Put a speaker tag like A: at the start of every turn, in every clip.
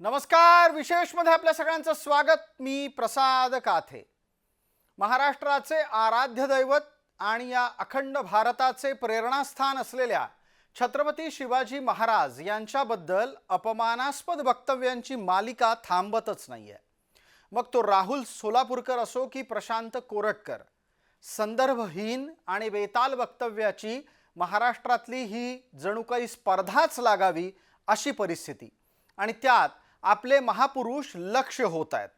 A: नमस्कार विशेषमध्ये आपल्या सगळ्यांचं स्वागत. मी प्रसाद काथे. महाराष्ट्राचे आराध्य दैवत आणि या अखंड भारताचे प्रेरणास्थान असलेल्या छत्रपती शिवाजी महाराज यांच्याबद्दल अपमानास्पद वक्तव्यांची मालिका थांबतच नाही आहे मग तो राहुल सोलापूरकर असो की प्रशांत कोरटकर संदर्भहीन आणि बेताल वक्तव्याची महाराष्ट्रातली ही जणू काही स्पर्धाच लागावी अशी परिस्थिती. आणि त्यात आपले महापुरुष लक्ष होत आहेत.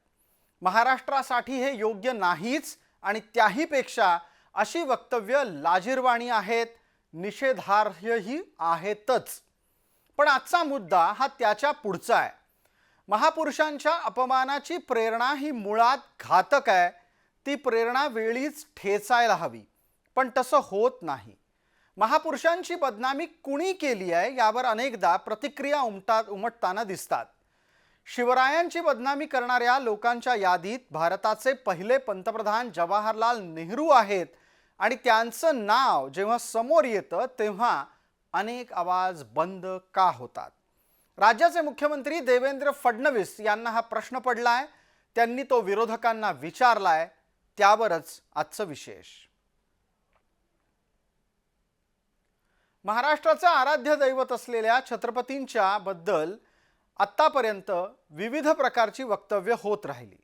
A: महाराष्ट्रासाठी हे योग्य नाहीच आणि त्याहीपेक्षा अशी वक्तव्य लाजिरवाणी आहेत निषेधार्हही आहेतच. पण आजचा मुद्दा हा त्याच्या पुढचा आहे. महापुरुषांच्या अपमानाची प्रेरणा ही मुळात घातक आहे. ती प्रेरणा वेळीच ठेचायला हवी. पण तसं होत नाही. महापुरुषांची बदनामी कुणी केली आहे यावर अनेकदा प्रतिक्रिया उमटा उमटताना दिसतात. शिवरायांची बदनामी करणाऱ्या लोकांच्या यादीत भारताचे पहिले पंतप्रधान जवाहरलाल नेहरू आहेत. आणि त्यांचं नाव जेव्हा समोर येतं तेव्हा अनेक आवाज बंद का होतात? राज्याचे मुख्यमंत्री देवेंद्र फडणवीस यांना हा प्रश्न पडलाय. त्यांनी तो विरोधकांना विचारलाय. त्यावरच आजचं विशेष. महाराष्ट्राचं आराध्य दैवत असलेल्या छत्रपतींच्या बद्दल आत्तापर्यंत विविध प्रकारची वक्तव्य होत राहिली.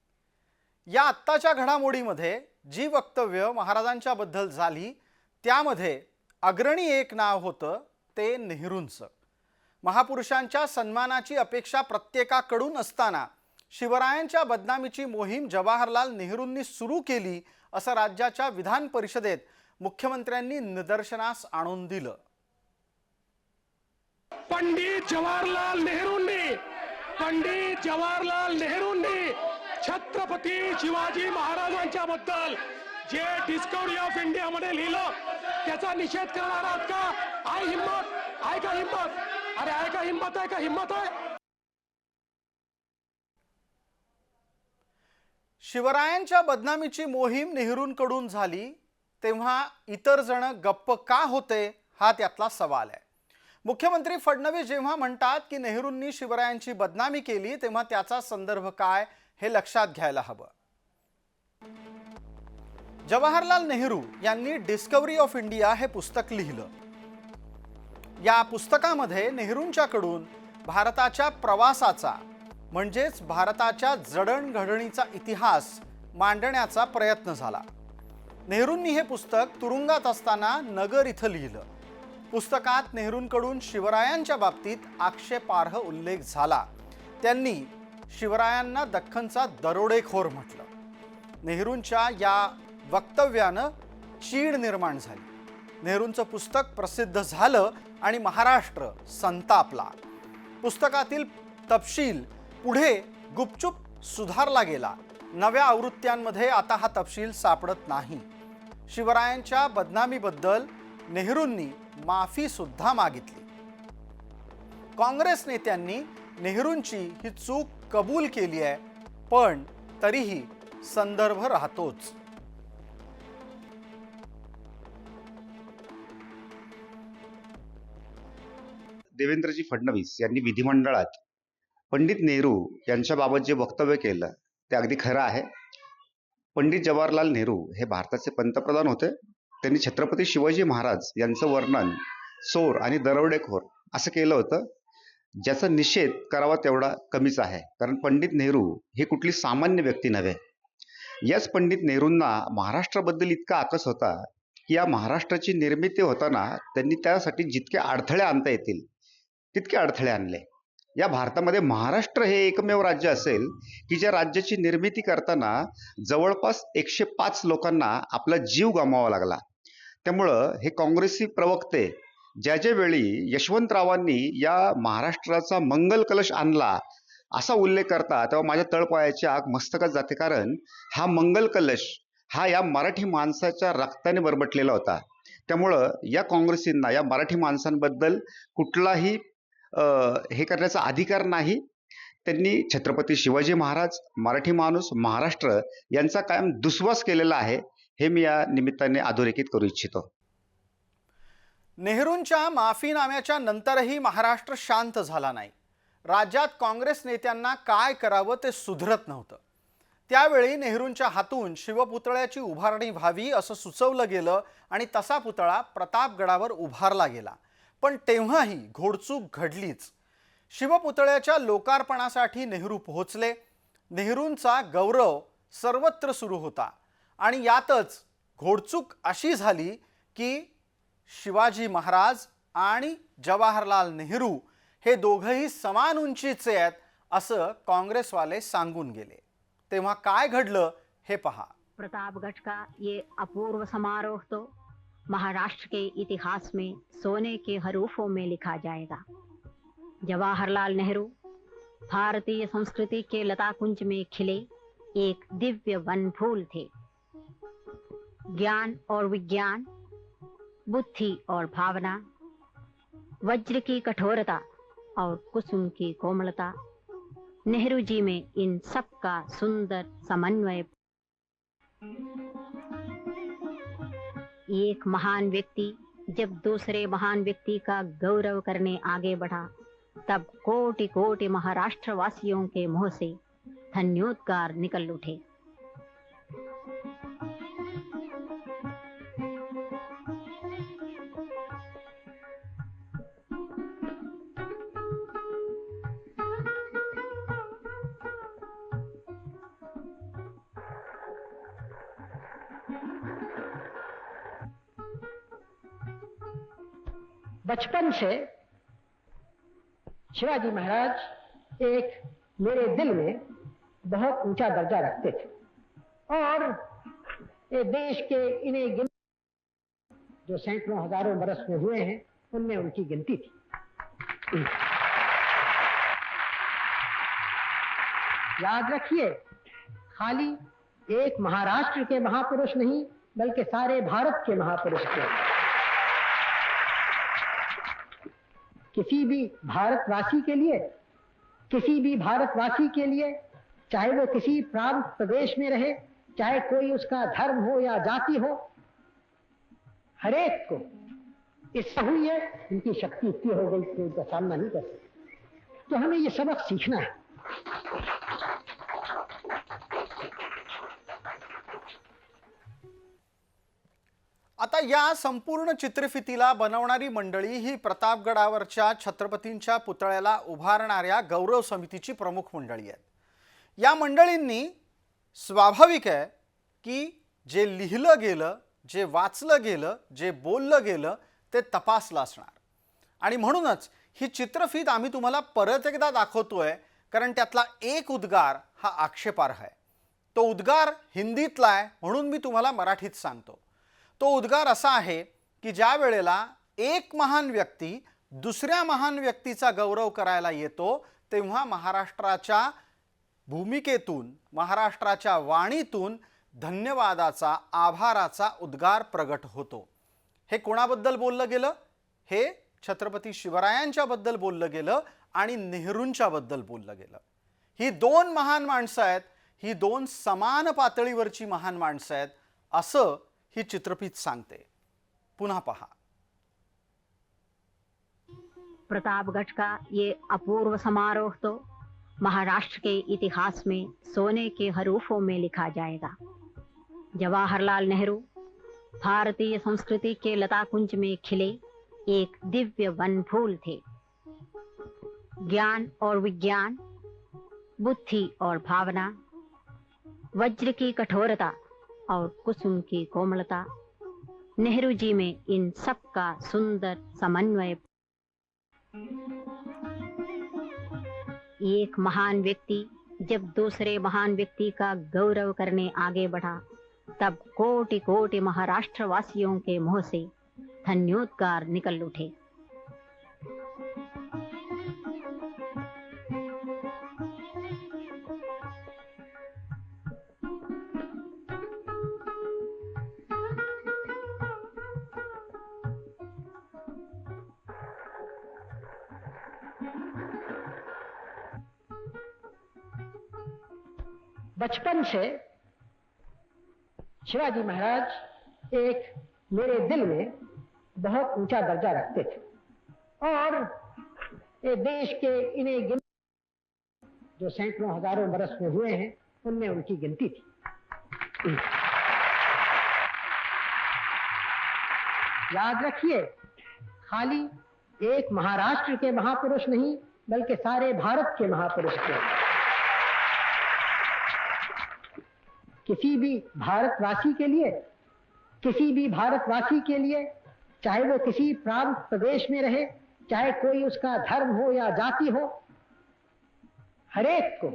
A: या आत्ताच्या घडामोडीमध्ये जी वक्तव्य महाराजांच्याबद्दल झाली त्यामध्ये अग्रणी एक नाव होतं ते नेहरूंचं. महापुरुषांच्या सन्मानाची अपेक्षा प्रत्येकाकडून असताना शिवरायांच्या बदनामीची मोहीम जवाहरलाल नेहरूंनी सुरू केली असं राज्याच्या विधान परिषदेत मुख्यमंत्र्यांनी निदर्शनास आणून दिलं.
B: पंडित जवाहरलाल नेहरूंनी पंडित जवाहरलाल नेहरूंनी छत्रपती शिवाजी महाराजांच्या बद्दल जे डिस्कवरी ऑफ इंडिया मध्ये लिहिलं त्याचा निषेध करणार आहात का? आय हिंमत आहे का हिंमत? अरे आहे का हिंमत आहे का हिंमत आहे?
A: शिवरायांच्या बदनामीची मोहीम नेहरूंकडून झाली तेव्हा इतर जण गप्प का होते हा त्यातला सवाल आहे. मुख्यमंत्री फडणवीस जेव्हा म्हणतात की नेहरूंनी शिवरायांची बदनामी केली तेव्हा त्याचा संदर्भ काय हे लक्षात घ्यायला हवं. जवाहरलाल नेहरू यांनी डिस्कवरी ऑफ इंडिया हे पुस्तक लिहिलं. या पुस्तकामध्ये नेहरूंच्याकडून भारताच्या प्रवासाचा म्हणजेच भारताच्या जडणघडणीचा इतिहास मांडण्याचा प्रयत्न झाला. नेहरूंनी हे पुस्तक तुरुंगात असताना नगर इथं लिहिलं. पुस्तकात नेहरूंकडून शिवरायांच्या बाबतीत आक्षेपार्ह उल्लेख झाला. त्यांनी शिवरायांना दख्खनचा दरोडेखोर म्हटलं. नेहरूंच्या या वक्तव्यानं चीड निर्माण झाली. नेहरूंचं पुस्तक प्रसिद्ध झालं आणि महाराष्ट्र संतापला. पुस्तकातील तपशील पुढे गुपचूप सुधारला गेला. नव्या आवृत्त्यांमध्ये आता हा तपशील सापडत नाही. शिवरायांच्या बदनामीबद्दल नेहरूंनी माफी सुद्धा मागितली. काँग्रेस नेत्यांनी नेहरूंची ही चूक कबूल केली आहे पण तरीही संदर्भ राहतोच.
C: देवेंद्रजी फडणवीस यांनी विधिमंडळात पंडित नेहरू यांच्याबाबत जे वक्तव्य केलं ते अगदी खरं आहे. पंडित जवाहरलाल नेहरू हे भारताचे पंतप्रधान होते. त्यांनी छत्रपती शिवाजी महाराज यांचं वर्णन चोर आणि दरोडेखोर असं केलं होतं. ज्याचा निषेध करावा तेवढा कमीच आहे. कारण पंडित नेहरू हे कुठली सामान्य व्यक्ती नव्हे. याच पंडित नेहरूंना महाराष्ट्राबद्दल इतका आकस होता की या महाराष्ट्राची निर्मिती होताना त्यांनी त्यासाठी जितके अडथळे आणता येतील तितके अडथळे आणले. या भारतामध्ये महाराष्ट्र हे एकमेव राज्य असेल की ज्या राज्याची निर्मिती करताना जवळपास एकशे पाच लोकांना आपला जीव गमावा लागला. त्यामुळं हे काँग्रेसी प्रवक्ते ज्या ज्या वेळी यशवंतरावांनी या महाराष्ट्राचा मंगल कलश आणला असा उल्लेख करता तेव्हा माझ्या तळपायाची आग मस्तकात जाते. कारण हा मंगल कलश हा या मराठी माणसाच्या रक्ताने बरबटलेला होता. त्यामुळं या काँग्रेसींना या मराठी माणसांबद्दल कुठलाही हे करण्याचा अधिकार नाही. त्यांनी छत्रपती शिवाजी महाराज मराठी माणूस महाराष्ट्र यांचा कायम दुस्वास केलेला आहे. हे मी या निमित्ताने अधोरेखित करू इच्छितो.
A: नेहरूंच्या माफीनाम्याच्या नंतरही महाराष्ट्र शांत झाला नाही. राज्यात काँग्रेस नेत्यांना काय करावं ते सुधरत नव्हतं. त्यावेळी नेहरूंच्या हातून शिवपुतळ्याची उभारणी व्हावी असं सुचवलं गेलं आणि तसा पुतळा प्रतापगडावर उभारला गेला. पण तेव्हाही घोडचूक घडलीच. शिवपुतळ्याच्या लोकार्पणासाठी नेहरू पोहोचले. नेहरूंचा गौरव सर्वत्र सुरू होता. आणि यातच घोडचूक अशी झाली की शिवाजी महाराज आणि जवाहरलाल नेहरू हे दोघंही समान उंचीचे आहेत असं काँग्रेसवाले सांगून गेले. तेव्हा काय घडलं हे पहा.
C: प्रतापगढ़ का ये अपूर्व समारोह तो महाराष्ट्र के इतिहास में सोने के हरूफों में लिखा जाएगा। जवाहरलाल नेहरू भारतीय संस्कृति के लता कुंज में खिले एक दिव्य वन फूल थे। ज्ञान और विज्ञान, बुद्धि और भावना, वज्र की कठोरता और कुसुम की कोमलता। नेहरू जी में इन सब का सुंदर समन्वय। एक महान व्यक्ति, जब दूसरे महान व्यक्ति का गौरव करने आगे बढ़ा, तब कोटि कोटि महाराष्ट्र वासियों के मुँह से धन्योद्गार निकल उठे।
D: बचपन से शिवाजी महाराज एक मेरे दिल में बहुत ऊँचा दर्जा रखते थे। और ये देश के इन्हें गिन जो सैकड़ों हज़ारों बरस में हुए हैं, उनमें उनकी गिनती थी। याद रखिए, खाली एक महाराष्ट्र के महापुरुष नहीं, बल्कि सारे भारत के महापुरुष थे। किसी भी भारतवासी के लिए, किसी भी भारतवासी के लिए, चाहे वो किसी प्रांत प्रदेश में रहे, चाहे कोई उसका धर्म हो या जाति हो हरेक को इस है इनकी शक्ति इतनी हो गई कि उनका सामना नहीं कर सकते। तो हमें ये सबक सीखना है।
A: आता या संपूर्ण चित्रफितीला बनवणारी मंडळी ही प्रतापगडावरच्या छत्रपतींच्या पुतळ्याला उभारणाऱ्या गौरव समितीची प्रमुख मंडळी आहेत. या मंडळींनी स्वाभाविक आहे की जे लिहिलं गेलं जे वाचलं गेलं जे बोललं गेलं ते तपासलं असणार. आणि म्हणूनच ही चित्रफीत आम्ही तुम्हाला परत एकदा दाखवतोय कारण त्यातला एक उद्गार हा आक्षेपार्ह आहे. तो उद्गार हिंदीतला आहे म्हणून मी तुम्हाला मराठीत सांगतो. तो उद्गार असा आहे की ज्या वेळेला एक महान व्यक्ती दुसऱ्या महान व्यक्तीचा गौरव करायला येतो तेव्हा महाराष्ट्राच्या भूमिकेतून महाराष्ट्राच्या वाणीतून धन्यवादाचा आभाराचा उद्गार प्रगट होतो. हे कोणाबद्दल बोललं गेलं? हे छत्रपती शिवरायांच्याबद्दल बोललं गेलं आणि नेहरूंच्याबद्दल बोललं गेलं. ही दोन महान माणसं आहेत ही दोन समान पातळीवरची महान माणसं आहेत असं ही चित्रफीत सांगते. पुन्हा पहा.
C: प्रतापगढ़ का ये अपूर्व समारोह तो महाराष्ट्र के इतिहास में सोने के हरूफों में लिखा जाएगा. जवाहरलाल नेहरू, भारतीय संस्कृति के लता कुंज में खिले एक दिव्य वन फूल थे. ज्ञान और विज्ञान, बुद्धि और भावना, वज्र की कठोरता और कुसुम की कोमलता। नेहरू जी में इन सब का सुंदर समन्वय। एक महान व्यक्ति, जब दूसरे महान व्यक्ति का गौरव करने आगे बढ़ा, तब कोटि कोटि महाराष्ट्र वासियों के मुँह से धन्योद्गार निकल उठे।
D: बचपन से शिवाजी महाराज एक मेरे दिल में बहुत ऊँचा दर्जा रखते थे। और ये देश के इन्हें गिन जो सैकड़ों हज़ारों बरस में हुए हैं, उनमें उनकी गिनती थी। याद रखिए, खाली एक महाराष्ट्र के महापुरुष नहीं, बल्कि सारे भारत के महापुरुष थे। किसी भी भारतवासी के लिए, किसी भी भारतवासी के लिए, चाहे वो किसी प्रांत प्रदेश में रहे, चाहे कोई उसका धर्म हो या जाति हो हरेक को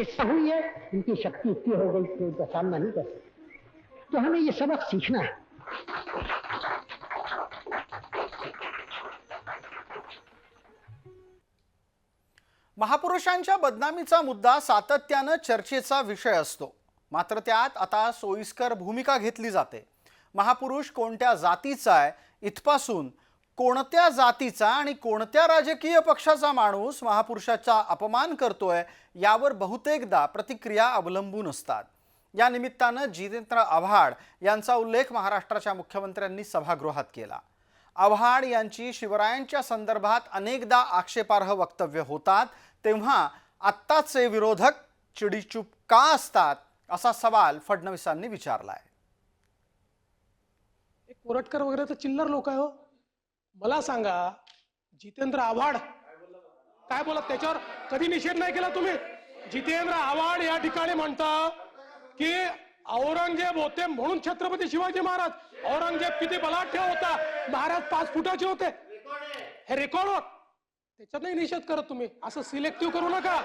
D: इससे हुई है इनकी शक्ति इतनी हो गई कि उनका सामना नहीं कर तो हमें ये सबक सीखना है।
A: महापुरुषांच्या बदनामीचा मुद्दा सातत्यानं चर्चेचा विषय असतो. मात्र त्यात आता सोयीस्कर भूमिका घेतली जाते. महापुरुष कोणत्या जातीचा आहे? इथपासून कोणत्या जातीचा आणि कोणत्या राजकीय पक्षाचा माणूस महापुरुषाचा अपमान करतोय यावर बहुतेकदा प्रतिक्रिया अवलंबून असतात. या निमित्तानं जितेंद्र आव्हाड यांचा उल्लेख महाराष्ट्राच्या मुख्यमंत्र्यांनी सभागृहात केला. आव्हाड यांची शिवरायांच्या संदर्भात अनेकदा आक्षेपार्ह वक्तव्य होतात तेव्हा आत्ताचे विरोधक चिडीचूप का असतात? असा सवाल फडणवीसांनी विचारलाय.
B: एक कोरटकर वगैरे तर चिल्लर लोक आहे हो. मला सांगा जितेंद्र आव्हाड काय बोलत त्याच्यावर? कधी निषेध नाही केला तुम्ही? जितेंद्र आव्हाड या ठिकाणी म्हणता की औरंगजेब होते म्हणून छत्रपती शिवाजी महाराज. औरंगजेब किती बलाढ्य होता. महाराज पाच फुटाचे होते. हे रेकॉर्ड त्याच्यात नाही निषेध करत तुम्ही. असं सिलेक्टिव्ह करू नका.